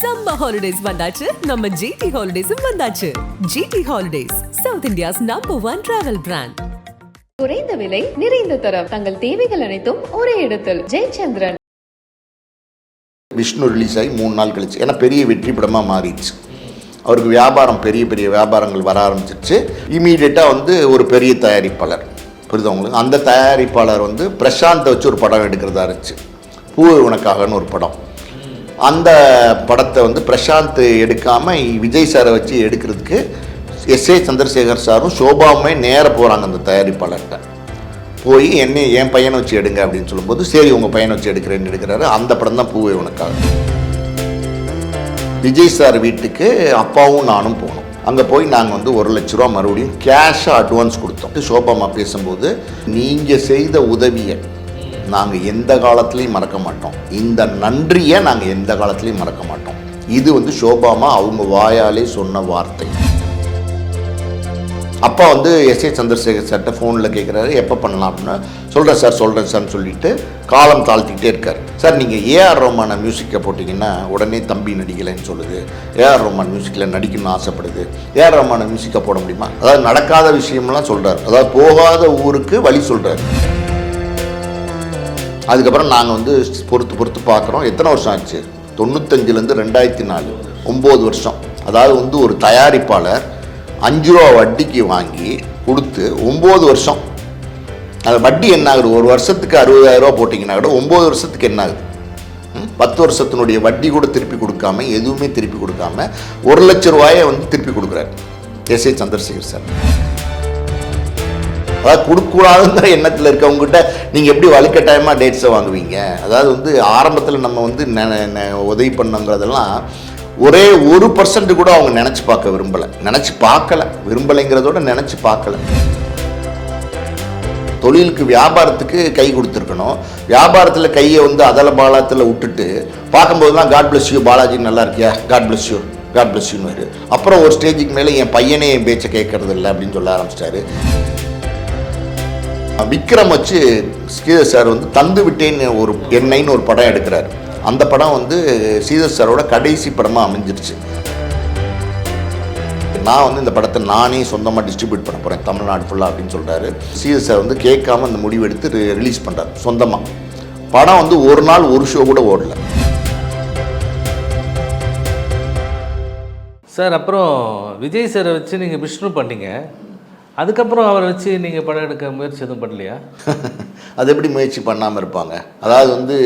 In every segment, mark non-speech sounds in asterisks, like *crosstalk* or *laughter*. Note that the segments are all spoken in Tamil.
சம்மர் ஹாலிடேஸ் வந்தாச்சு. நம்ம ஜிடி ஹாலிடேஸும் வந்தாச்சு. GT Holidays South India's number one travel brand குறைந்த விலை நிறைந்த தரம். தங்கள் தேவைகள் அனைத்தும் ஒரே இடத்தில். ஜெயச்சந்திரன். விஷ்ணு ரிலீஸ் ஆகி மூணு நாள் கழிச்சு. ஏன்னா பெரிய வெற்றி படமாக மாறிடுச்சு. அவருக்கு வியாபாரம் பெரிய பெரிய வியாபாரங்கள் வர ஆரம்பிச்சிருச்சு. இமீடியட்டாக வந்து ஒரு பெரிய தயாரிப்பாளர். புரியுதா உங்களுக்கு? அந்த தயாரிப்பாளர் வந்து பிரசாந்தை வச்சு ஒரு படம் எடுக்கிறதா இருந்துச்சு. பூவை உனக்காகன்னு ஒரு படம். அந்த படத்தை வந்து பிரசாந்த் எடுக்காமல் விஜய் சாரை வச்சு எடுக்கிறதுக்கு எஸ் ஏ சந்திரசேகர் சாரும் சோபாவுமே நேராக போகிறாங்க அந்த தயாரிப்பாளர்கிட்ட. போய் என்னை என் பையனை வச்சு எடுங்க அப்படின்னு சொல்லும்போது சரி உங்கள் பையனை வச்சு எடுக்கிறேன்னு எடுக்கிறாரு. அந்த படம் தான் பூவை உனக்காக. விஜய் சார் வீட்டுக்கு அப்பாவும் நானும் போனோம். அங்கே போய் நாங்கள் வந்து ஒரு லட்ச ரூபா மறுபடியும் கேஷாக அட்வான்ஸ் கொடுத்தோம். சோபாமா பேசும்போது நீங்கள் செய்த உதவியை நாங்கள் எந்த காலத்துலேயும் மறக்க மாட்டோம். இந்த நன்றியை நாங்கள் எந்த காலத்துலேயும் மறக்க மாட்டோம். இது வந்து ஷோபாமா அவங்க வாயாலே சொன்ன வார்த்தை. அப்பா வந்து எஸ் ஏ சந்திரசேகர் சார்கிட்ட ஃபோனில் கேட்குறாரு எப்போ பண்ணலாம் அப்படின்னு சொல்கிறேன் சார் சொல்கிறேன் சார்னு சொல்லிட்டு காலம் தாழ்த்திக்கிட்டே இருக்கார். சார் நீங்கள் ஏஆர் ரோமான மியூசிக்கை போட்டிங்கன்னா உடனே தம்பி நடிக்கலைன்னு சொல்லுது. ஏஆர் ரோமான் மியூசிக்கில் நடிக்கணும்னு ஆசைப்படுது. ஏஆர் ரோமான மியூசிக்கை போட முடியுமா? அதாவது நடக்காத விஷயம்லாம் சொல்கிறார் அதாவது போகாத ஊருக்கு வழி சொல்கிறார் அதுக்கப்புறம் நாங்கள் வந்து பொறுத்து பொறுத்து பார்க்குறோம். எத்தனை வருஷம் ஆச்சு? தொண்ணூத்தஞ்சுலேருந்து ரெண்டாயிரத்தி நாலு ஒம்பது வருஷம். அதாவது வந்து ஒரு தயாரிப்பாளர் அஞ்சு ரூபா வட்டிக்கு வாங்கி கொடுத்து ஒம்பது வருஷம். அது வட்டி என்ன ஆகுது? ஒரு வருஷத்துக்கு அறுபதாயிரம் ரூபா போட்டிங்கன்னா கூட ஒம்பது வருஷத்துக்கு என்ன ஆகுது? பத்து வருஷத்தினுடைய வட்டி கூட திருப்பி கொடுக்காம எதுவுமே திருப்பி கொடுக்காம ஒரு லட்ச ரூபாயை வந்து திருப்பி கொடுக்குறாரு. S A Chandrasekhar sir. அதாவது கொடுக்கூடாதுங்கிற எண்ணத்தில் இருக்கவங்ககிட்ட நீங்கள் எப்படி வலுக்கட்டாயமாக டேட்ஸை வாங்குவீங்க? அதாவது வந்து ஆரம்பத்தில் நம்ம வந்து நெ- நெ- உதவி பண்ணோங்கிறதெல்லாம் ஒரே ஒரு பர்சன்ட் கூட அவங்க நினச்சி பார்க்க விரும்பலை. நினச்சி பார்க்கல. விரும்பலைங்கிறதோட நினச்சி பார்க்கல. தொழிலுக்கு வியாபாரத்துக்கு கை கொடுத்துருக்கணும். வியாபாரத்தில் கையை வந்து அதல பாலத்தில் விட்டுட்டு பார்க்கும்போதெல்லாம் காட் பிளஸ் யூ பாலாஜி நல்லா இருக்கியா? God bless you God bless யூன்னு அப்புறம் ஒரு ஸ்டேஜுக்கு மேலே என் பையனே என் பேச்சை கேட்கறது இல்லை அப்படின்னு சொல்ல ஆரம்பிச்சிட்டாரு. விக்ரம் வச்சு ஸ்ரீதர் சார் வந்து தந்து விட்டேன்னு ஒரு எண்ணெய்னு ஒரு படம் எடுக்கிறார். அந்த படம் வந்து ஸ்ரீதர் சாரோட கடைசி படமாக அமைஞ்சிருச்சு. நான் வந்து இந்த படத்தை நானே சொந்தமாக டிஸ்ட்ரிபியூட் பண்ண போகிறேன் தமிழ்நாடு ஃபுல்லாக அப்படின்னு சொல்கிறாரு ஸ்ரீதர் சார் வந்து கேட்காம அந்த முடிவு எடுத்து ரிலீஸ் பண்ணுறாரு சொந்தமாக படம் வந்து ஒரு நாள் ஒரு ஷோ கூட ஓடல. சார் அப்புறம் விஜய் சாரை வச்சு நீங்கள் விஷ்ணு பண்ணீங்க. அதுக்கப்புறம் அவரை வச்சு நீங்கள் படம் எடுக்க முயற்சி எதுவும் பண்ணலையா? *laughs* அது எப்படி முயற்சி பண்ணாமல் இருப்பாங்க? அதாவது வந்து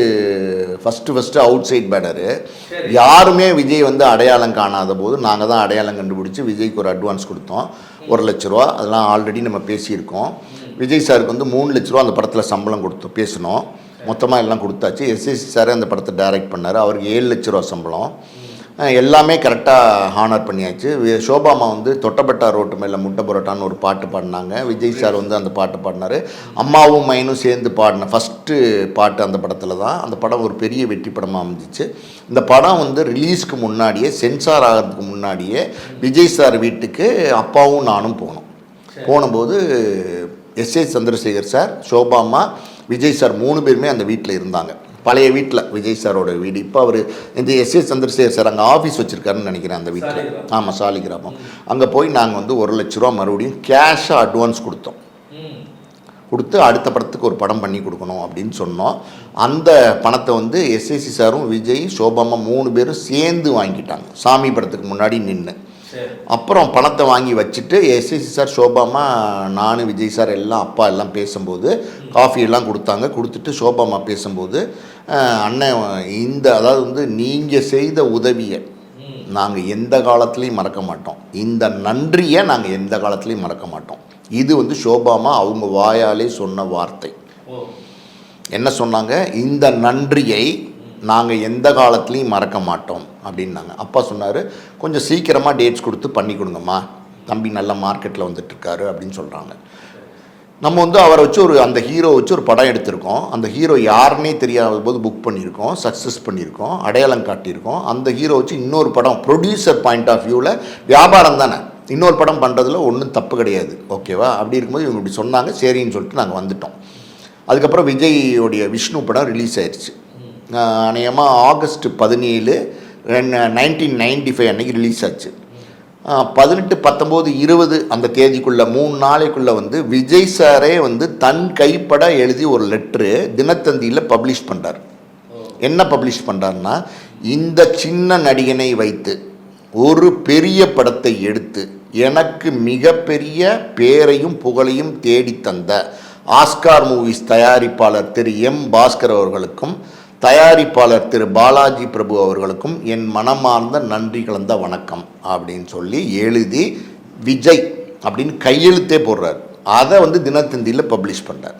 first first outside banner யாருமே விஜய் வந்து அடையாளம் காணாத போது நாங்கள் தான் அடையாளம் கண்டுபிடிச்சி விஜய்க்கு ஒரு அட்வான்ஸ் கொடுத்தோம். ஒரு லட்ச ரூபா. அதெல்லாம் ஆல்ரெடி நம்ம பேசியிருக்கோம். விஜய் சாருக்கு வந்து மூணு லட்ச ரூபா அந்த படத்தில் சம்பளம் கொடுத்தோம் பேசினோம் மொத்தமாக எல்லாம் கொடுத்தாச்சு. எஸ்எஸ்சி சாரே அந்த படத்தை டைரக்ட் பண்ணார். அவருக்கு ஏழு லட்ச ரூபா சம்பளம். எல்லாமே கரெக்டாக ஹானர் பண்ணியாச்சு. சோபாமா வந்து தொட்டப்பட்டா ரோட்டு மேலே முட்டை புரோட்டான்னு ஒரு பாட்டு பாடினாங்க. விஜய் சார் வந்து அந்த பாட்டு பாடினாரு. அம்மாவும் மைனும் சேர்ந்து பாடின ஃபஸ்ட்டு பாட்டு அந்த படத்தில் தான். அந்த படம் ஒரு பெரிய வெற்றி படமாக அமைஞ்சிச்சு. இந்த படம் வந்து ரிலீஸ்க்கு முன்னாடியே சென்சார் ஆகிறதுக்கு முன்னாடியே விஜய் சார் வீட்டுக்கு அப்பாவும் நானும் போனோம். போனபோது எஸ் ஏ சந்திரசேகர் சார் சோபாமா விஜய் சார் மூணு பேருமே அந்த வீட்டில் இருந்தாங்க. பழைய வீட்டில் விஜய் சாரோட வீடு. இப்போ அவர் இந்த எஸ் ஏ சந்திரசேகர் சார் அங்கே ஆஃபீஸ் வச்சுருக்காருன்னு நினைக்கிறேன் அந்த வீட்டில் ஆமாம் சாலிகிராமம். அங்கே போய் நாங்கள் வந்து ஒரு லட்ச ரூபா மறுபடியும் கேஷாக அட்வான்ஸ் கொடுத்தோம். கொடுத்து அடுத்த படத்துக்கு ஒரு படம் பண்ணி கொடுக்கணும் அப்படின்னு சொன்னோம். அந்த பணத்தை வந்து எஸ்எஸ்சி சாரும் விஜய் சோபாமா மூணு பேரும் சேர்ந்து வாங்கிட்டாங்க. சாமி படத்துக்கு முன்னாடி நின்று அப்புறம் பணத்தை வாங்கி வச்சுட்டு எஸ்எஸ்சி சார் சோபாமா நான் விஜய் சார் எல்லாம் அப்பா எல்லாம் பேசும்போது காஃபி எல்லாம் கொடுத்தாங்க. கொடுத்துட்டு சோபாமா பேசும்போது அண்ணன் இந்த அதாவது வந்து நீங்கள் செய்த உதவியை நாங்கள் எந்த காலத்துலேயும் மறக்க மாட்டோம். இந்த நன்றியை நாங்கள் எந்த காலத்துலேயும் மறக்க மாட்டோம். இது வந்து சோபாமா அவங்க வாயாலே சொன்ன வார்த்தை. என்ன சொன்னாங்க? இந்த நன்றியை நாங்கள் எந்த காலத்துலேயும் மறக்க மாட்டோம் அப்படின்னாங்க. அப்பா சொன்னார் கொஞ்சம் சீக்கிரமாக டேட்ஸ் கொடுத்து பண்ணி கொடுங்கம்மா. தம்பி நல்ல மார்க்கெட்டில் வந்துட்டுருக்காரு அப்படின்னு சொல்கிறாங்க நம்ம வந்து அவரை வச்சு ஒரு அந்த ஹீரோ வச்சு ஒரு படம் எடுத்திருக்கோம். அந்த ஹீரோ யாருன்னே தெரியாத போது புக் பண்ணியிருக்கோம் சக்ஸஸ் பண்ணியிருக்கோம் அடையாளம் காட்டியிருக்கோம். அந்த ஹீரோ வச்சு இன்னொரு படம் ப்ரொடியூசர் பாயிண்ட் ஆஃப் வியூவில் வியாபாரம் தானே. இன்னொரு படம் பண்ணுறதுல ஒன்றும் தப்பு கிடையாது. ஓகேவா அப்படி இருக்கும்போது இவங்க இப்படி சொன்னாங்க சரின்னு சொல்லிட்டு நாங்கள் வந்துட்டோம். அதுக்கப்புறம் விஜயோடைய விஷ்ணு படம் ரிலீஸ் ஆயிடுச்சு அநேகமாக ஆகஸ்ட் பதினேழு நைன்டீன் நைன்டி ஃபைவ் அன்னைக்கு ரிலீஸ் ஆச்சு. பதினெட்டு பத்தொம்போது இருபது அந்த தேதிக்குள்ளே மூணு நாளைக்குள்ளே வந்து விஜய் சாரே வந்து தன் கைப்பட எழுதி ஒரு லெட்ரு தினத்தந்தியில் பப்ளிஷ் பண்ணுறார் என்ன பப்ளிஷ் பண்ணுறாருன்னா இந்த சின்ன நடிகனை வைத்து ஒரு பெரிய படத்தை எடுத்து எனக்கு மிகப்பெரிய பேரையும் புகழையும் தேடித்தந்த தந்த ஆஸ்கார் மூவிஸ் தயாரிப்பாளர் திரு எம் பாஸ்கர் அவர்களுக்கும் தயாரிப்பாளர் திரு பாலாஜி பிரபு அவர்களுக்கும் என் மனமார்ந்த நன்றி கலந்த வணக்கம் அப்படின்னு சொல்லி எழுதி விஜய் அப்படின்னு கையெழுத்தே போடுறார். அதை வந்து தினத்தந்தியில் பப்ளிஷ் பண்ணுறார்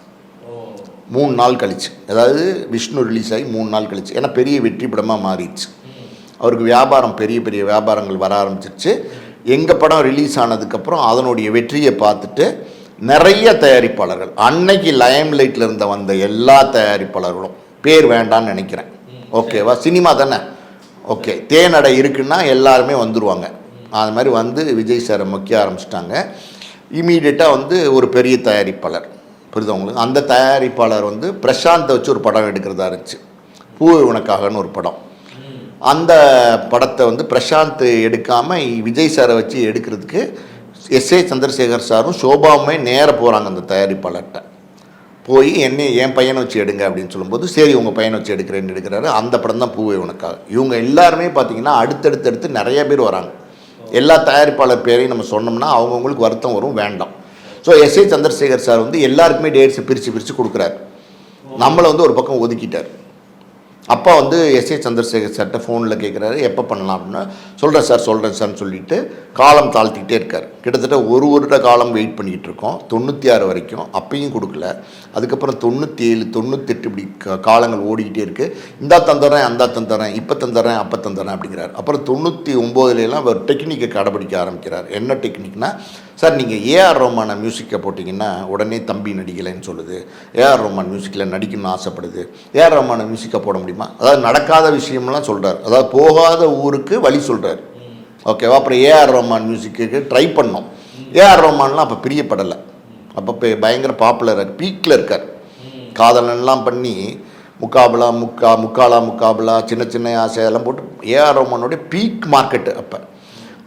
மூணு நாள் கழிச்சு. அதாவது விஷ்ணு ரிலீஸ் ஆகி மூணு நாள் கழிச்சு. ஏன்னா பெரிய வெற்றி படமாக மாறிடுச்சு. அவருக்கு வியாபாரம் பெரிய பெரிய வியாபாரங்கள் வர ஆரம்பிச்சிருச்சு. எங்கள் படம் ரிலீஸ் ஆனதுக்கப்புறம் அதனுடைய வெற்றியை பார்த்துட்டு நிறைய தயாரிப்பாளர்கள் அன்னைக்கு லைம் லைட்டில் இருந்த வந்த எல்லா தயாரிப்பாளர்களும் பேர் வேண்டாம்னு நினைக்கிறேன். ஓகேவா? சினிமா தானே? ஓகே. தேனடை இருக்குன்னா எல்லாருமே வந்துடுவாங்க அது மாதிரி வந்து விஜய் சாரை முக்கிய ஆரம்பிச்சிட்டாங்க. இமீடியட்டாக வந்து ஒரு பெரிய தயாரிப்பாளர். புரியுதா உங்களுக்கு? அந்த தயாரிப்பாளர் வந்து பிரசாந்தை வச்சு ஒரு படம் எடுக்கிறதா இருந்துச்சு. பூவை உனக்காகன்னு ஒரு படம். அந்த படத்தை வந்து பிரசாந்த் எடுக்காமல் விஜய் சாரை வச்சு எடுக்கிறதுக்கு எஸ் ஏ சந்திரசேகர் சாரும் சோபாவுமே நேர போகிறாங்க அந்த தயாரிப்பாளர்கிட்ட. போய் என்னை என் பையனை வச்சு எடுங்க அப்படின்னு சொல்லும்போது சரி உங்கள் பையனை வச்சு எடுக்கிறேன்னு எடுக்கிறாரு. அந்த படம் தான் பூவை உனக்காக இவங்க எல்லாருமே பார்த்தீங்கன்னா அடுத்தடுத்தடுத்து நிறைய பேர் வராங்க. எல்லா தயாரிப்பாளர் பேரையும் நம்ம சொன்னோம்னா அவங்கவுங்களுக்கு வருத்தம் வரும் வேண்டாம். So S A Chandrasekhar sir வந்து எல்லாருக்குமே டேட்ஸை பிரித்து பிரித்து கொடுக்குறாரு. நம்மளை வந்து ஒரு பக்கம் ஒதுக்கிட்டார். அப்பா வந்து எஸ் ஏ சந்திரசேகர் சார்கிட்ட ஃபோனில் கேட்குறாரு எப்போ பண்ணலாம் அப்படின்னா? சொல்கிறேன் சார் சொல்கிறேன் சார்னு சொல்லிட்டு காலம் தாழ்த்திக்கிட்டே இருக்கார். கிட்டத்தட்ட ஒரு வருட காலம் வெயிட் பண்ணிக்கிட்டு இருக்கோம். தொண்ணூற்றி ஆறு வரைக்கும். அப்பையும் கொடுக்கல. அதுக்கப்புறம் தொண்ணூற்றி ஏழு தொண்ணூத்தெட்டு இப்படி காலங்கள் ஓடிக்கிட்டே இருக்குது இந்தா தந்துடுறேன் அந்தா தந்துடுறேன் இப்போ தந்துடுறேன் அப்போ தந்துடுறேன் அப்படிங்கிறார். அப்புறம் தொண்ணூற்றி ஒம்போதுலாம் அவர் டெக்னிக்கை கடைபிடிக்க ஆரம்பிக்கிறார். என்ன டெக்னிக்னால் சார் நீங்கள் ஏஆர் ரோமான மியூசிக்கை போட்டிங்கன்னா உடனே தம்பி நடிக்கலைன்னு சொல்லுது. ஏஆர் ரோமான் மியூசிக்கில் நடிக்கணும்னு ஆசைப்படுது. ஏஆர் ரோமான மியூசிக்கை போட முடியுமா? அதாவது நடக்காத விஷயம்லாம் சொல்கிறார் அதாவது போகாத ஊருக்கு வழி சொல்கிறார் ஓகேவா அப்புறம் ஏஆர் ரோமான் மியூசிக்கு ட்ரை பண்ணோம். ஏஆர் ரோமான்லாம் அப்போ பிரியப்படலை. அப்போ பயங்கர பாப்புலர் பீக்கில் இருக்கார். காதலன்லாம் பண்ணி முக்காபலா முக்கா முக்காலா முக்காபலா சின்ன சின்ன ஆசை அதெல்லாம் போட்டு ஏஆர் ரோமானோடைய பீக் மார்க்கெட்டு அப்போ.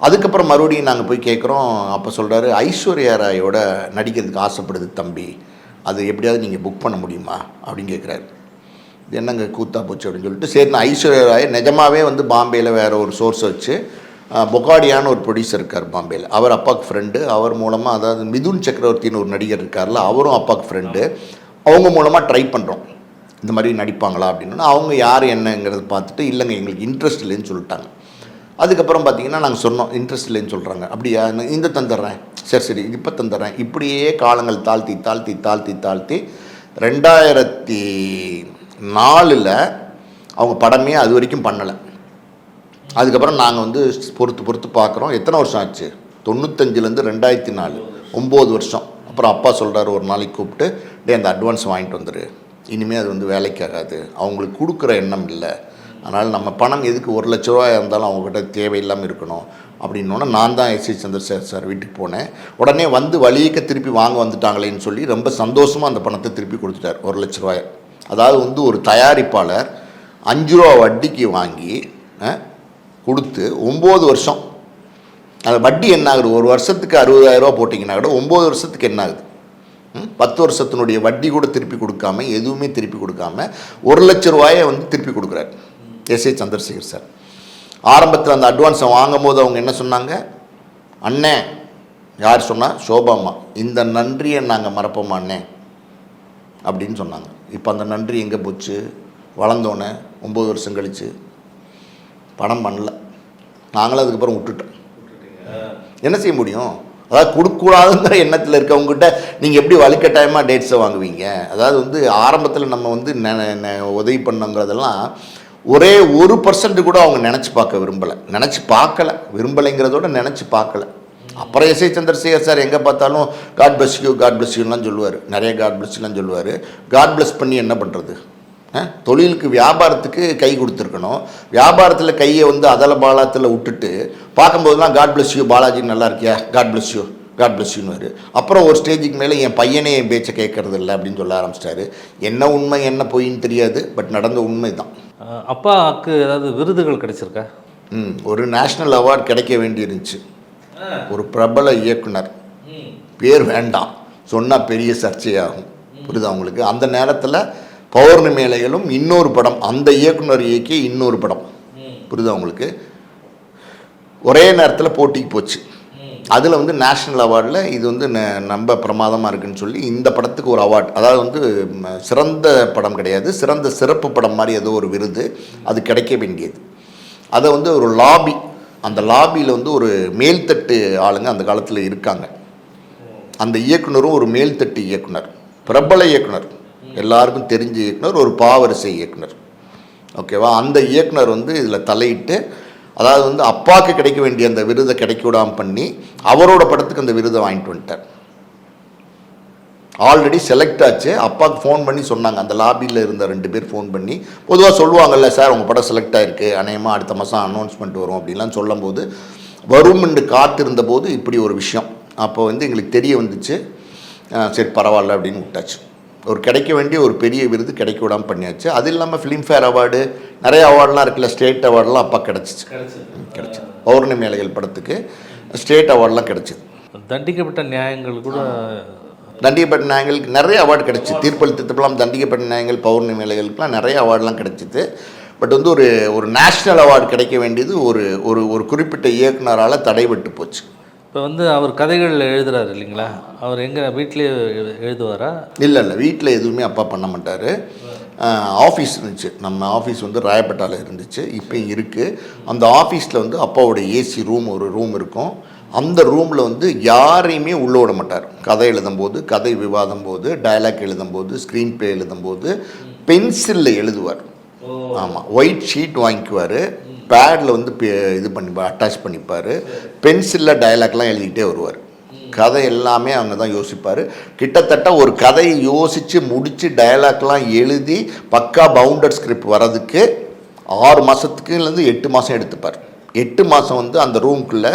அதுக்கப்புறம் மறுபடியும் நாங்கள் போய் கேட்குறோம் அப்போ சொல்கிறாரு ஐஸ்வர்யா ராயோட நடிக்கிறதுக்கு ஆசைப்படுது தம்பி. அது எப்படியாவது நீங்கள் புக் பண்ண முடியுமா? அப்படின்னு கேட்குறாரு இது என்னங்க கூத்தா போச்சு அப்படின்னு சொல்லிட்டு சரி நான் ஐஸ்வர்யா ராய் நிஜமாவே வந்து பாம்பேயில் வேறு ஒரு சோர்ஸ் வச்சு பொகாடியான்னு ஒரு ப்ரொடியூசர் இருக்கார் பாம்பேயில் அவர் அப்பாவுக்கு ஃப்ரெண்டு அவர் மூலமாக அதாவது மிதுன் சக்கரவர்த்தின்னு ஒரு நடிகர் இருக்கார்ல அவரும் அப்பாவுக்கு ஃப்ரெண்டு அவங்க மூலமாக ட்ரை பண்ணுறோம் இந்த மாதிரி நடிப்பாங்களா அப்படின்னா. அவங்க யார் என்னங்கிறத பார்த்துட்டு இல்லைங்க எங்களுக்கு இன்ட்ரெஸ்ட் இல்லைன்னு சொல்லிட்டாங்க. அதுக்கப்புறம் பார்த்தீங்கன்னா நாங்கள் சொன்னோம் இன்ட்ரெஸ்ட் இல்லைன்னு சொல்கிறாங்க அப்படியா? இந்த தந்துடுறேன்? சரி சரி இப்போ தந்துடுறேன். இப்படியே காலங்கள் தாழ்த்தி தாழ்த்தி தாழ்த்தி தாழ்த்தி ரெண்டாயிரத்தி நாலில் அவங்க படமே அது வரைக்கும் பண்ணலை. அதுக்கப்புறம் நாங்கள் வந்து பொறுத்து பொறுத்து பார்க்குறோம். எத்தனை வருஷம் ஆச்சு? தொண்ணூத்தஞ்சுலேருந்து ரெண்டாயிரத்தி நாலு. ஒம்பது வருஷம். அப்புறம் அப்பா சொல்கிறாரு ஒரு நாளைக்கு கூப்பிட்டு டே அந்த அட்வான்ஸ் வாங்கிட்டு வந்துடு இனிமேல் அது வந்து வேலைக்கு ஆகாது. அவங்களுக்கு கொடுக்குற எண்ணம் இல்லை. அதனால் நம்ம பணம் எதுக்கு ஒரு லட்ச ரூபாய் இருந்தாலும் அவங்ககிட்ட தேவையில்லாமல் இருக்கணும். அப்படின்னோடனே நான் தான் எஸ்சி சந்திரசேகர் சார் வீட்டுக்கு போனேன். உடனே வந்து வழியக்க திருப்பி வாங்க வந்துட்டாங்களேன்னு சொல்லி ரொம்ப சந்தோஷமாக அந்த பணத்தை திருப்பி கொடுத்துட்டார் ஒரு லட்ச ரூபாய். அதாவது வந்து ஒரு தயாரிப்பாளர் அஞ்சு ரூபா வட்டிக்கு வாங்கி கொடுத்து ஒம்பது வருஷம். அந்த வட்டி என்ன ஆகுது? ஒரு வருஷத்துக்கு அறுபதாயிரரூபா போட்டிங்கன்னா கூட ஒம்பது வருஷத்துக்கு என்ன ஆகுது? ம்? பத்து வருஷத்தினுடைய வட்டி கூட திருப்பி கொடுக்காம எதுவுமே திருப்பி கொடுக்காம ஒரு லட்ச ரூபாயை வந்து திருப்பி கொடுக்குறாரு. S A Chandrasekhar sir. ஆரம்பத்தில் அந்த அட்வான்ஸை வாங்கும்போது அவங்க என்ன சொன்னாங்க? அண்ணே யார் சொன்னால் சோபாம்மா இந்த நன்றியை நாங்கள் மறப்போமா அண்ணே? அப்படின்னு சொன்னாங்க. இப்போ அந்த நன்றி எங்கே போச்சு? வளர்ந்தோன்னே ஒம்பது வருஷம் கழிச்சு. பணம் பண்ணல. நாங்களும் அதுக்கப்புறம் விட்டுட்டோம். என்ன செய்ய முடியும்? அதாவது கொடுக்கூடாதுங்கிற எண்ணத்தில் இருக்கவங்ககிட்ட நீங்கள் எப்படி வலுக்கட்டாயமாக டேட்ஸை வாங்குவீங்க? அதாவது வந்து ஆரம்பத்தில் நம்ம வந்து நெ- நெ- உதவி பண்ணோங்கிறதெல்லாம் ஒரே ஒரு பர்சன்ட் கூட அவங்க நினச்சி பார்க்க விரும்பலை. நினச்சி பார்க்கல. விரும்பலைங்கிறதோட நினச்சி பார்க்கல. அப்புறம் எஸ்ஐ சந்திரசேகர் சார் எங்கே பார்த்தாலும் God bless you God bless யூலாம் சொல்லுவார். நிறைய காட் பிளஸ்லாம் சொல்லுவார். காட் பிளஸ் பண்ணி என்ன பண்ணுறது தொழிலுக்கு வியாபாரத்துக்கு கை கொடுத்துருக்கணும். வியாபாரத்தில் கையை வந்து அதல பாலாத்தில் விட்டுட்டு பார்க்கும்போதுலாம் காட் பிளஸ் யூ பாலாஜி நல்லா இருக்கியா? God bless you God bless யூன்னு அப்புறம் ஒரு ஸ்டேஜுக்கு மேலே என் பையனே என் பேச்சை கேட்கறது இல்லை அப்படின்னு சொல்ல ஆரம்பிச்சிட்டாரு. என்ன உண்மை என்ன பொய்ன்னு தெரியாது பட் நடந்த உண்மை தான் அப்பாவுக்கு ஏதாவது விருதுகள் கிடைச்சிருக்கா? ம் ஒரு நேஷ்னல் அவார்ட் கிடைக்க வேண்டியிருந்துச்சு. ஒரு பிரபல இயக்குனர். பேர் வேண்டாம். சொன்னால் பெரிய சர்ச்சையாகும். புரியுதா உங்களுக்கு? அந்த நேரத்தில் பௌர்ணமி இலைகளும் இன்னொரு படம் அந்த இயக்குனர் இயக்கிய இன்னொரு படம். புரியுதா உங்களுக்கு? ஒரே நேரத்தில் போட்டிக்கு போச்சு. அதில் வந்து நேஷ்னல் அவார்டில் இது வந்து ந- ரொம்ப பிரமாதமாக இருக்குன்னு சொல்லி இந்த படத்துக்கு ஒரு அவார்ட் அதாவது வந்து சிறந்த படம் கிடையாது சிறந்த சிறப்பு படம் மாதிரி ஏதோ ஒரு விருது அது கிடைக்க வேண்டியது. அதை வந்து ஒரு லாபி அந்த லாபியில் வந்து ஒரு மேல்தட்டு ஆளுங்க அந்த காலத்தில் இருக்காங்க. அந்த இயக்குனரும் ஒரு மேல்தட்டு இயக்குனர் பிரபல இயக்குனர். எல்லாருக்கும் தெரிஞ்ச இயக்குனர் ஒரு பாவரிசை இயக்குனர். ஓகேவா? அந்த இயக்குனர் வந்து இதில் தலையிட்டு அதாவது வந்து அப்பாவுக்கு கிடைக்க வேண்டிய அந்த விருதை கிடைக்க விடாம பண்ணி அவரோட படத்துக்கு அந்த விருதை வாங்கிட்டு வந்துட்டார். ஆல்ரெடி செலக்ட் ஆச்சு. அப்பாவுக்கு ஃபோன் பண்ணி சொன்னாங்க. அந்த லாபியில் இருந்த ரெண்டு பேர் ஃபோன் பண்ணி பொதுவாக சொல்லுவாங்கல்ல சார் உங்கள் படம் செலக்ட் ஆயிருக்கு. அநேகமாக அடுத்த மாதம் அனௌன்ஸ்மெண்ட் வரும். அப்படின்லாம் சொல்லும்போது வரும் என்று காத்திருந்த போது இப்படி ஒரு விஷயம். அப்போ வந்து எங்களுக்கு தெரிய வந்துச்சு. சரி பரவாயில்ல அப்படின்னு விட்டாச்சு. ஒரு கிடைக்க வேண்டிய ஒரு பெரிய விருது கிடைக்க விடாமல் பண்ணியாச்சு. அது இல்லாமல் ஃபிலிம்ஃபேர் அவார்டு நிறைய அவார்ட்லாம் இருக்குல்ல ஸ்டேட் அவார்டெலாம் அப்பா கிடச்சிச்சு. கிடச்சிது. பௌர்ணமி அலைகள் படத்துக்கு ஸ்டேட் அவார்டெலாம் கிடச்சிது. தண்டிக்கப்பட்ட நியாயங்கள் கூட தண்டிக்கப்பட்ட நியாயங்களுக்கு நிறைய அவார்டு கிடச்சி தீர்ப்பளித்தப்பெல்லாம் தண்டிக்கப்பட்ட நியாயங்கள் பௌர்ணமி நிலைகளுக்கெல்லாம் நிறைய அவார்டெலாம் கிடச்சிது. பட் வந்து ஒரு ஒரு நேஷ்னல் அவார்டு கிடைக்க வேண்டியது ஒரு ஒரு ஒரு குறிப்பிட்ட இயக்குனரால் தடைபட்டு போச்சு. இப்போ வந்து அவர் கதைகள் எழுதுறாரு இல்லைங்களா? அவர் எங்கே வீட்டிலேயே எழு- எழுதுவாரா? இல்லை இல்லை. வீட்டில் எதுவுமே அப்பா பண்ண மாட்டார். ஆஃபீஸ் இருந்துச்சு. நம்ம ஆஃபீஸ் வந்து ராயப்பேட்டாவில் இருந்துச்சு. இப்போயும் இருக்குது அந்த ஆஃபீஸில் வந்து அப்பாவோட ஏசி ரூம் ஒரு ரூம் இருக்கும். அந்த ரூமில் வந்து யாரையுமே உள்ளே விட மாட்டார். கதை எழுதும்போது கதை விவாதம் போது டயலாக் எழுதும்போது ஸ்க்ரீன் ப்ளே எழுதும்போது பென்சிலில் எழுதுவார். ஆமாம் ஒயிட் ஷீட் வாங்கிக்குவார். பேடில் வந்து இது பண்ணி அட்டாச் பண்ணிப்பார். பென்சிலில் டயலாக்லாம் எழுதிக்கிட்டே வருவார். கதை எல்லாமே அவங்க தான் யோசிப்பார். கிட்டத்தட்ட ஒரு கதையை யோசித்து முடித்து டயலாக்லாம் எழுதி பக்கா பவுண்டட் ஸ்கிரிப்ட் வர்றதுக்கு ஆறு மாதத்துக்குலேருந்து எட்டு மாதம் எடுத்துப்பார். எட்டு மாதம் வந்து அந்த ரூம்குள்ளே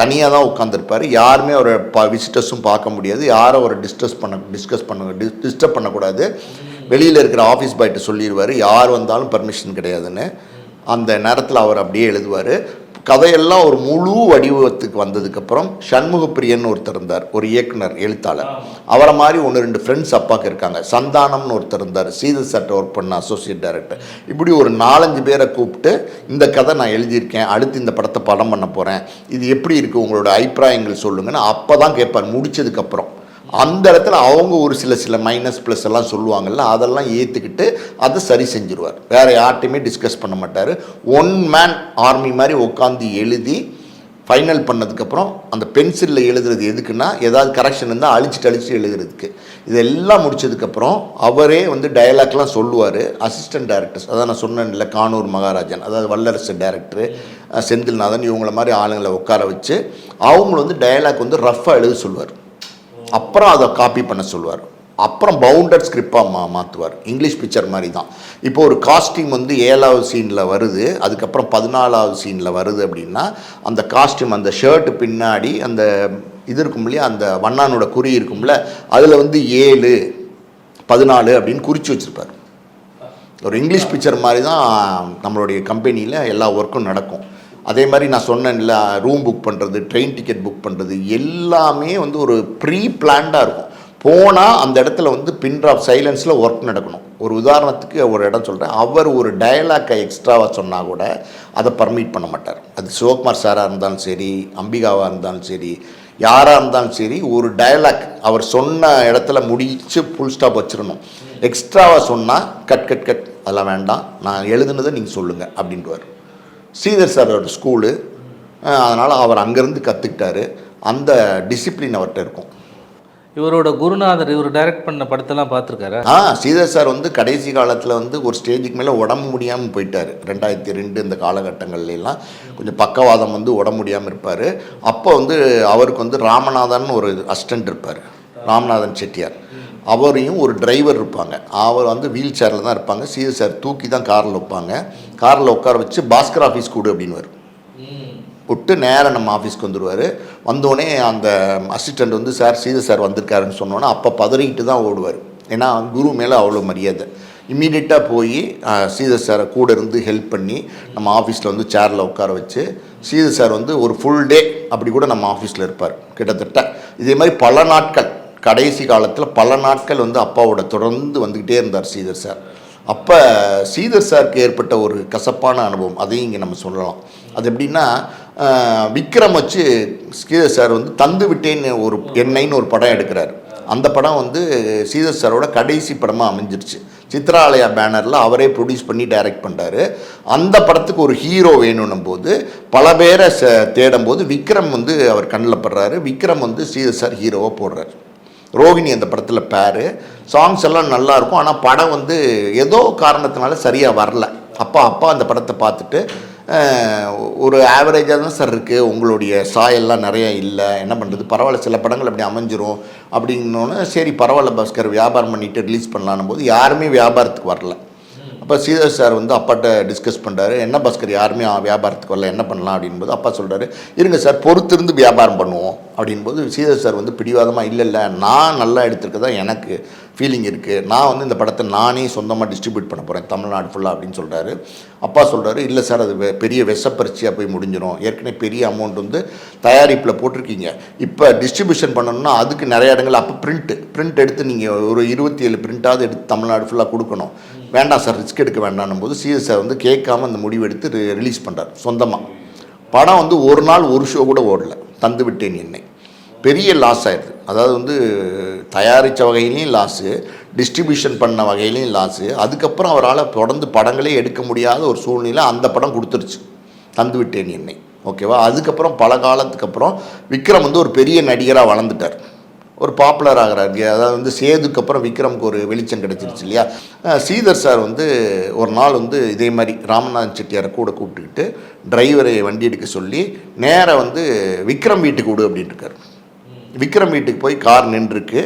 தனியாக தான் உட்காந்துருப்பார் யாருமே அவரை பா விசிட்டர்ஸும் பார்க்க முடியாது. யாரும் அவரை டிஸ்கஸ் பண்ண டிஸ்கஸ் பண்ண டிஸ்டர்ப் பண்ணக்கூடாது. வெளியில் இருக்கிற ஆஃபீஸ் பாய்ட்டு சொல்லிடுவார் யார் வந்தாலும் பர்மிஷன் கிடையாதுன்னு. அந்த நேரத்தில் அவர் அப்படியே எழுதுவார். கதையெல்லாம் ஒரு முழு வடிவத்துக்கு வந்ததுக்கப்புறம் சண்முகப்பிரியன் ஒருத்தர் இருந்தார் ஒரு இயக்குனர் எழுத்தாளர். அவரை மாதிரி ஒன்று ரெண்டு ஃப்ரெண்ட்ஸ் அப்பாவுக்கு இருக்காங்க. சந்தானம்னு ஒருத்தர் இருந்தார். சீதர் சட்டை ஒர்க் பண்ண அசோசியேட் டைரக்டர் இப்படி ஒரு நாலஞ்சு பேரை கூப்பிட்டு இந்த கதை நான் எழுதியிருக்கேன். அடுத்து இந்த படத்தை படம் பண்ண போகிறேன் இது எப்படி இருக்குது உங்களோட அபிப்பிராயங்கள் சொல்லுங்கன்னு அப்போ தான் கேட்பார். முடிச்சதுக்கப்புறம் அந்த இடத்துல அவங்க ஒரு சில சில மைனஸ் ப்ளஸ் எல்லாம் சொல்லுவாங்கல்ல அதெல்லாம் ஏற்றுக்கிட்டு அதை சரி செஞ்சுருவார். வேறு யார்ட்டையுமே டிஸ்கஸ் பண்ண மாட்டார். ஒன் மேன் ஆர்மி மாதிரி உட்காந்து எழுதி ஃபைனல் பண்ணதுக்கப்புறம் அந்த பென்சிலில் எழுதுறது எதுக்குன்னா ஏதாவது கரெக்ஷன் இருந்தால் அழிச்சிட்டு அழிச்சிட்டு எழுதுறதுக்கு. இதெல்லாம் முடிச்சதுக்கப்புறம் அவரே வந்து டயலாக்லாம் சொல்லுவார். அசிஸ்டன்ட் டைரக்டர்ஸ் அதான் நான் சொன்னேன்ல கானூர் மகாராஜன் அதாவது வல்லரசு டேரக்டரு செந்தில்நாதன் இவங்கள மாதிரி ஆளுங்களை உட்கார வச்சு அவங்கள வந்து டயலாக் வந்து ரஃப்பாக எழுத சொல்லுவார். அப்புறம் அதை காப்பி பண்ண சொல்லுவார். அப்புறம் பவுண்டட் ஸ்கிரிப்டாக மா மாற்றுவார் இங்கிலீஷ் பிக்சர் மாதிரி தான். இப்போ ஒரு காஸ்டியூம் வந்து ஏழாவது சீனில் வருது அதுக்கப்புறம் பதினாலாவது சீனில் வருது அப்படின்னா அந்த காஸ்டியூம் அந்த ஷர்ட்டு பின்னாடி அந்த இது இருக்கும் இல்லையா அந்த வண்ணானோட குறி இருக்கும்ல அதில் வந்து ஏழு பதினாலு அப்படின்னு குறித்து வச்சுருப்பார். ஒரு இங்கிலீஷ் பிக்சர் மாதிரி தான் நம்மளுடைய கம்பெனியில் எல்லா ஒர்க்கும் நடக்கும். அதே மாதிரி நான் சொன்னேன்ல ரூம் புக் பண்ணுறது ட்ரெயின் டிக்கெட் புக் பண்ணுறது எல்லாமே வந்து ஒரு ப்ரீ பிளான்டாக இருக்கும். போனால் அந்த இடத்துல வந்து பின் ட்ராப் சைலன்ஸில் ஒர்க் நடக்கணும். ஒரு உதாரணத்துக்கு ஒரு இடம் சொல்கிறேன் அவர் ஒரு டயலாக்கை எக்ஸ்ட்ராவாக சொன்னால் கூட அதை பர்மிட் பண்ண மாட்டார். அது சிவகுமார் சாராக இருந்தாலும் சரி அம்பிகாவாக இருந்தாலும் சரி யாராக இருந்தாலும் சரி ஒரு டயலாக் அவர் சொன்ன இடத்துல முடித்து ஃபுல் ஸ்டாப் வச்சிடணும் எக்ஸ்ட்ராவாக சொன்னால் கட் கட் கட் அதெல்லாம் வேண்டாம். நான் எழுதுனதை நீங்கள் சொல்லுங்கள் அப்படின்ட்டுவார் ஸ்ரீதர் சாரோட ஸ்கூலு அதனால் அவர் அங்கேருந்து கற்றுக்கிட்டாரு அந்த டிசிப்ளின் அவர்கிட்ட இருக்கும். இவரோட குருநாதர் இவர் டைரக்ட் பண்ண படத்தெல்லாம் பார்த்துருக்காரா? ஆ ஸ்ரீதர் சார் வந்து கடைசி காலத்தில் வந்து ஒரு ஸ்டேஜுக்கு மேலே உடம்பு முடியாமல் போயிட்டார். ரெண்டாயிரத்தி ரெண்டு இந்த காலகட்டங்கள்ல எல்லாம் கொஞ்சம் பக்கவாதம் வந்து உடம்பு முடியாமல் இருப்பார். அப்போ வந்து அவருக்கு வந்து ராமநாதன் ஒரு அசிஸ்டன்ட் இருப்பார். ராமநாதன் செட்டியார். அவரையும் ஒரு டிரைவர் இருப்பாங்க. அவர் வந்து வீல் சேரில் தான் இருப்பாங்க. ஸ்ரீதர் சார் தூக்கி தான் காரில் வைப்பாங்க. காரில் உட்கார வச்சு பாஸ்கர் ஆஃபீஸ் கூடு அப்படின்னு விட்டு நேராக நம்ம ஆஃபீஸ்க்கு வந்துடுவார் வந்தோடனே அந்த அசிஸ்டண்ட் வந்து சார் சீதர் சார் வந்திருக்காருன்னு சொன்னோன்னே அப்போ பதறிக்கிட்டு தான் ஓடுவார். ஏன்னா குரு மேலே அவ்வளோ மரியாதை. இம்மீடியட்டாக போய் சீதர் சாரை கூட இருந்து ஹெல்ப் பண்ணி நம்ம ஆஃபீஸில் வந்து சேரில் உட்கார வச்சு சீதர் சார் வந்து ஒரு ஃபுல் டே அப்படி கூட நம்ம ஆஃபீஸில் இருப்பார். கிட்டத்தட்ட. இதே மாதிரி பல நாட்கள் கடைசி காலத்தில் பல நாட்கள் வந்து அப்பாவோட தொடர்ந்து வந்துக்கிட்டே இருந்தார் சீதர் சார். அப்போ ஸ்ரீதர் சாருக்கு ஏற்பட்ட ஒரு கசப்பான அனுபவம் அதையும் இங்கே நம்ம சொல்லலாம். அது எப்படின்னா விக்ரம் வச்சு ஸ்ரீதர் சார் வந்து தந்து விட்டேன்னு ஒரு என்னைன்னு ஒரு படம் எடுக்கிறார். அந்த படம் வந்து ஸ்ரீதர் சாரோட கடைசி படமாக அமைஞ்சிருச்சு. சித்ராலயா பேனரில் அவரே ப்ரொடியூஸ் பண்ணி டைரக்ட் பண்ணுறாரு அந்த படத்துக்கு ஒரு ஹீரோ வேணும்னும் போது பல பேரை ச தேடும்போது விக்ரம் வந்து அவர் கண்ணில் படுறாரு. விக்ரம் வந்து ஸ்ரீதர் சார் ஹீரோவாக போடுறாரு. ரோகிணி அந்த படத்தில் பேரு. சாங்ஸ் எல்லாம் நல்லா இருக்கும். ஆனால் படம் வந்து ஏதோ காரணத்தினால சரியாக வரல. அப்பா அப்பா அந்த படத்தை பார்த்துட்டு ஒரு ஆவரேஜாக தான் சார் இருக்குது உங்களுடைய சாயெல்லாம் நிறையா இல்லை. என்ன பண்ணுறது பரவாயில்ல சில படங்கள் அப்படி அமைஞ்சிரும் அப்படின்னோன்னே சரி பரவாயில்ல பாஸ்கர் வியாபாரம் பண்ணிட்டு ரிலீஸ் பண்ணலான்னும் போது யாருமே வியாபாரத்துக்கு வரல. அப்போ சீதர் சார் வந்து அப்பாட்ட டிஸ்கஸ் பண்ணுறாரு என்ன பாஸ்கர் யாருமே வியாபாரத்துக்கு வரல. என்ன பண்ணலாம் அப்படின்போது அப்பா சொல்கிறாரு இருங்க சார் பொறுத்திருந்து வியாபாரம் பண்ணுவோம். அப்படின்போது சீதர் சார் வந்து பிடிவாதமாக இல்லை இல்லை நான் நல்லா எடுத்திருக்கதா எனக்கு ஃபீலிங் இருக்குது நான் வந்து இந்த படத்தை நானே சொந்தமாக டிஸ்ட்ரிபியூட் பண்ண போகிறேன் தமிழ்நாடு ஃபுல்லாக அப்படின்னு சொல்கிறாரு அப்பா சொல்கிறாரு இல்லை சார் அது வெ- பெரிய விஷப்பரிச்சியாக போய் முடிஞ்சிடும் ஏற்கனவே பெரிய அமௌண்ட் வந்து தயாரிப்பில் போட்டிருக்கீங்க. இப்போ டிஸ்ட்ரிபியூஷன் பண்ணணும்னா அதுக்கு நிறைய இடங்கள் அப்போ பிரிண்ட்டு பிரிண்ட் எடுத்து நீங்கள் ஒரு இருபத்தி ஏழு பிரிண்ட்டாவது எடுத்து தமிழ்நாடு ஃபுல்லாக கொடுக்கணும். வேண்டாம் சார் ரிஸ்க் எடுக்க வேண்டாம் போது சிஎஸ் சார் வந்து கேட்காம அந்த முடிவு எடுத்து ரிலீஸ் பண்ணுறார் சொந்தமாக படம் வந்து ஒரு நாள் ஒரு ஷோ கூட ஓடல. தந்துவிட்டேன் என்னை. பெரிய லாஸ் ஆயிடுது. அதாவது வந்து தயாரித்த வகையிலையும் லாஸு டிஸ்ட்ரிபியூஷன் பண்ண வகையிலையும் லாஸு அதுக்கப்புறம் அவரால் தொடர்ந்து படங்களே எடுக்க முடியாத ஒரு சூழ்நிலை அந்த படம் கொடுத்துருச்சு. தந்துவிட்டேன் என்னை. ஓகேவா அதுக்கப்புறம் பல காலத்துக்கு அப்புறம் விக்ரம் வந்து ஒரு பெரிய நடிகராக வளர்ந்துட்டார். ஒரு பாப்புலர் ஆகிறார். அதாவது வந்து சேதுக்கு அப்புறம் விக்ரம்க்கு ஒரு வெளிச்சம் கிடச்சிருச்சு இல்லையா? ஸ்ரீதர் சார் வந்து ஒரு நாள் வந்து இதே மாதிரி ராமநாதன் செட்டியாரை கூட கூப்பிட்டுக்கிட்டு டிரைவரை வண்டி எடுக்க சொல்லி நேராக வந்து விக்ரம் வீட்டுக்கு விடு அப்படின்ட்டுருக்காரு விக்ரம் வீட்டுக்கு போய் கார் நின்றுருக்கு.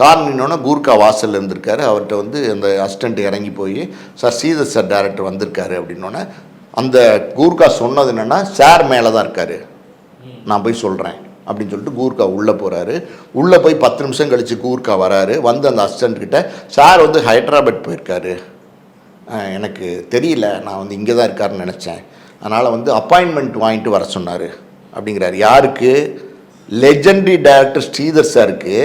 கார் நின்னோன்னே கூர்க்கா வாசல்ல இருந்திருக்காரு. அவர்கிட்ட வந்து அந்த அசிஸ்டண்ட் இறங்கி போய் சார் ஸ்ரீதர் சார் டேரக்டர் வந்திருக்காரு அப்படின்னோடனே அந்த கூர்க்கா சொன்னது என்னென்னா சார் மேலே தான் இருக்கார். நான் போய் சொல்கிறேன் அப்படின்னு சொல்லிட்டு கூர்க்கா உள்ளே போகிறாரு உள்ளே போய் பத்து நிமிஷம் கழித்து கூர்க்கா வராரு. வந்து அந்த அசிஸ்டண்ட் கிட்ட சார் வந்து ஹைதராபாத் போயிருக்காரு. எனக்கு தெரியல. நான் வந்து இங்கே தான் இருக்காருன்னு நினச்சேன். அதனால் வந்து அப்பாயின்மெண்ட் வாங்கிட்டு வர சொன்னார். அப்படிங்கிறார். யாருக்கு? லெஜெண்டரி டைரக்டர் ஸ்ரீதர் சாருக்கு.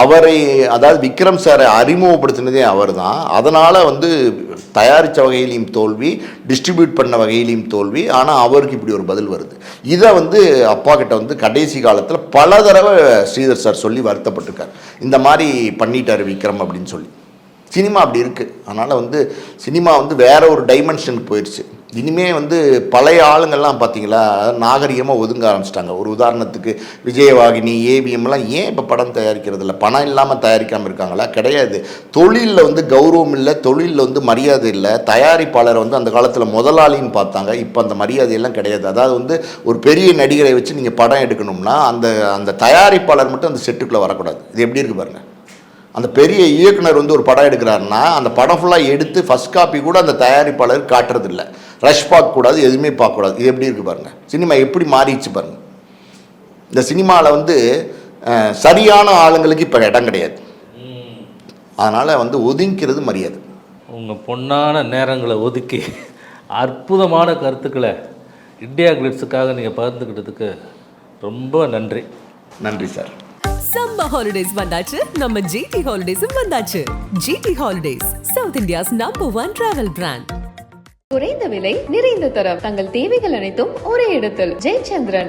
அவரை அதாவது விக்ரம் சாரை அறிமுகப்படுத்தினதே அவர் தான் அதனால் வந்து தயாரித்த வகையிலையும் தோல்வி டிஸ்ட்ரிபியூட் பண்ண வகையிலையும் தோல்வி ஆனால் அவருக்கு இப்படி ஒரு பதில் வருது. இதை வந்து அப்பா கிட்ட வந்து கடைசி காலத்தில் பல தடவை ஸ்ரீதர் சார் சொல்லி வருத்தப்பட்டிருக்கார். இந்த மாதிரி பண்ணிட்டார் விக்ரம் அப்படின்னு சொல்லி. சினிமா அப்படி இருக்குது அதனால் வந்து சினிமா வந்து வேற ஒரு டைமென்ஷனுக்கு போயிடுச்சு. இனிமே வந்து பழைய ஆளுங்கள்லாம் பார்த்தீங்களா நாகரிகமாக ஒதுங்க ஆரம்பிச்சிட்டாங்க. ஒரு உதாரணத்துக்கு விஜயவாகினி ஏவிஎம்லாம் ஏன் இப்போ படம் தயாரிக்கிறது இல்லை பணம் இல்லாமல் தயாரிக்காமல் இருக்காங்களா? கிடையாது. தொழிலில் வந்து கௌரவம் இல்லை தொழிலில் வந்து மரியாதை இல்லை. தயாரிப்பாளரை வந்து அந்த காலத்தில் முதலாளின்னு பார்த்தாங்க. இப்போ அந்த மரியாதையெல்லாம் கிடையாது. அதாவது வந்து ஒரு பெரிய நடிகரை வச்சு நீங்கள் படம் எடுக்கணும்னா அந்த அந்த தயாரிப்பாளர் மட்டும் அந்த செட்டுக்குள்ளே வரக்கூடாது. இது எப்படி இருக்குது பாருங்கள் அந்த பெரிய இயக்குனர் வந்து ஒரு படம் எடுக்கிறாருன்னா அந்த படம் ஃபுல்லாக எடுத்து ஃபர்ஸ்ட் காப்பி கூட அந்த தயாரிப்பாளர் காட்டுறது இல்லை ரஷ் பார்க்கக்கூடாது எதுவுமே பார்க்கக்கூடாது. இது எப்படி இருக்கு பாருங்க. சினிமா எப்படி மாறிடுச்சு பாருங்க. இந்த சினிமாவில் வந்து சரியான ஆளுங்களுக்கு இப்போ இடம் கிடையாது. அதனால் வந்து ஒதுங்கிறது மரியாதை. உங்கள் பொன்னான நேரங்களை ஒதுக்கி அற்புதமான கருத்துக்களை இந்தியா கிளிட்ஸுக்காக நீங்கள் பகிர்ந்துக்கிட்டதுக்கு ரொம்ப நன்றி. நன்றி சார். சம்மர் ஹாலிடேஸ் வந்தாச்சு. நம்ம ஜிடி ஹாலிடேஸும் வந்தாச்சு. GT Holidays South India's number one travel brand குறைந்த விலை நிறைந்த தரம். தங்கள் தேவைகள் அனைத்தும் ஒரே இடத்தில். ஜெயச்சந்திரன்.